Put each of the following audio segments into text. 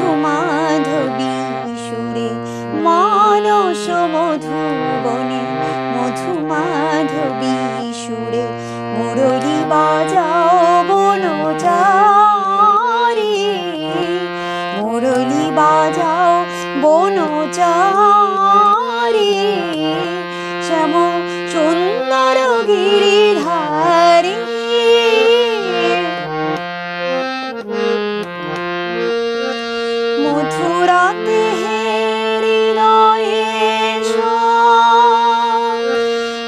সুমাধবী সুরে মানস মধুবনে, মধুমাধবী সুরে মুরলি বাজাও বনচারে, মুরলি বাজাও বনচারে শ্যাম সুন্দর গিরিধা হৃদয়ে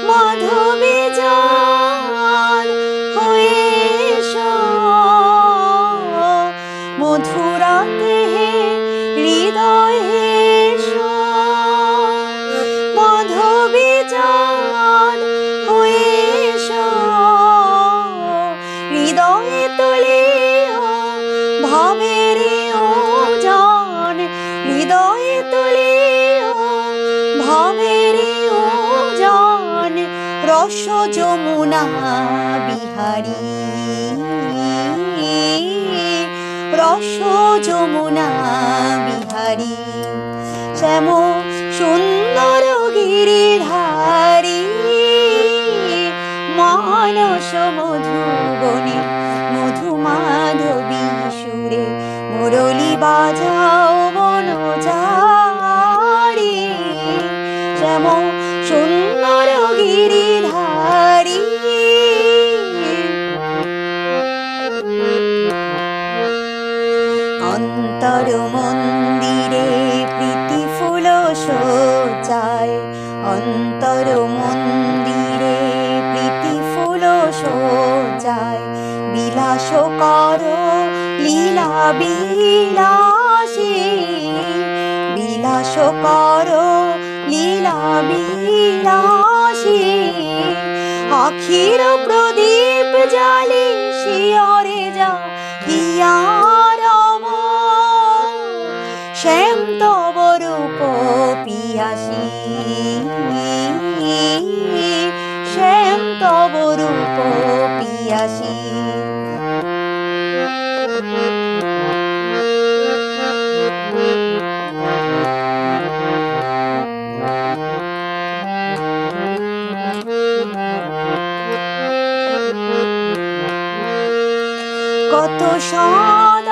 মাধবী জান হয়ে মথুরাতে হৃদয়ে মাধবী জান হয়ে হৃদয়ে তুলিও ভাবের ওজন রস যমুনা বিহারী। রস যমুনা বিহারী শ্যাম সুন্দর গিরিধারী। মানস মধুবনে মধু অন্তর মন্দিরে প্রীতি ফুল সজ্জায় অন্তর মন্দিরে প্রীতি ফুল সজ্জায় বিলাস কর, লীলা বিলাসী। বিলাস কর, লীলা বিলাসী। আখির প্রদীপ পিয়াসী শ্যাম তব রূপ কত সদা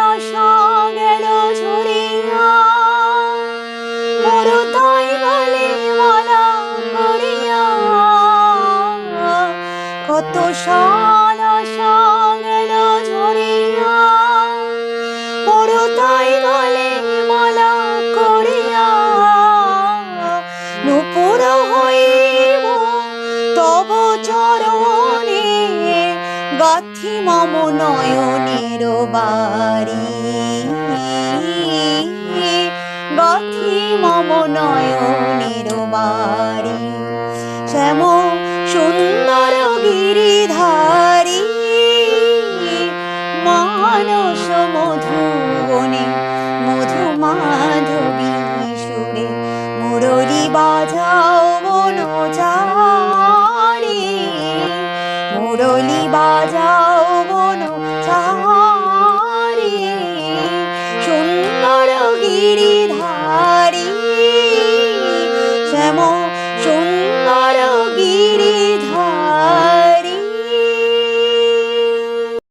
কত সদা গেল ঝরিয়া মোর তাই বলে মালা করিয়া। নুপুর হইব তব চরণে, গাথি মম নয়নের বাড়ি। গাথি মম নয়নের বাড়ি। 梦中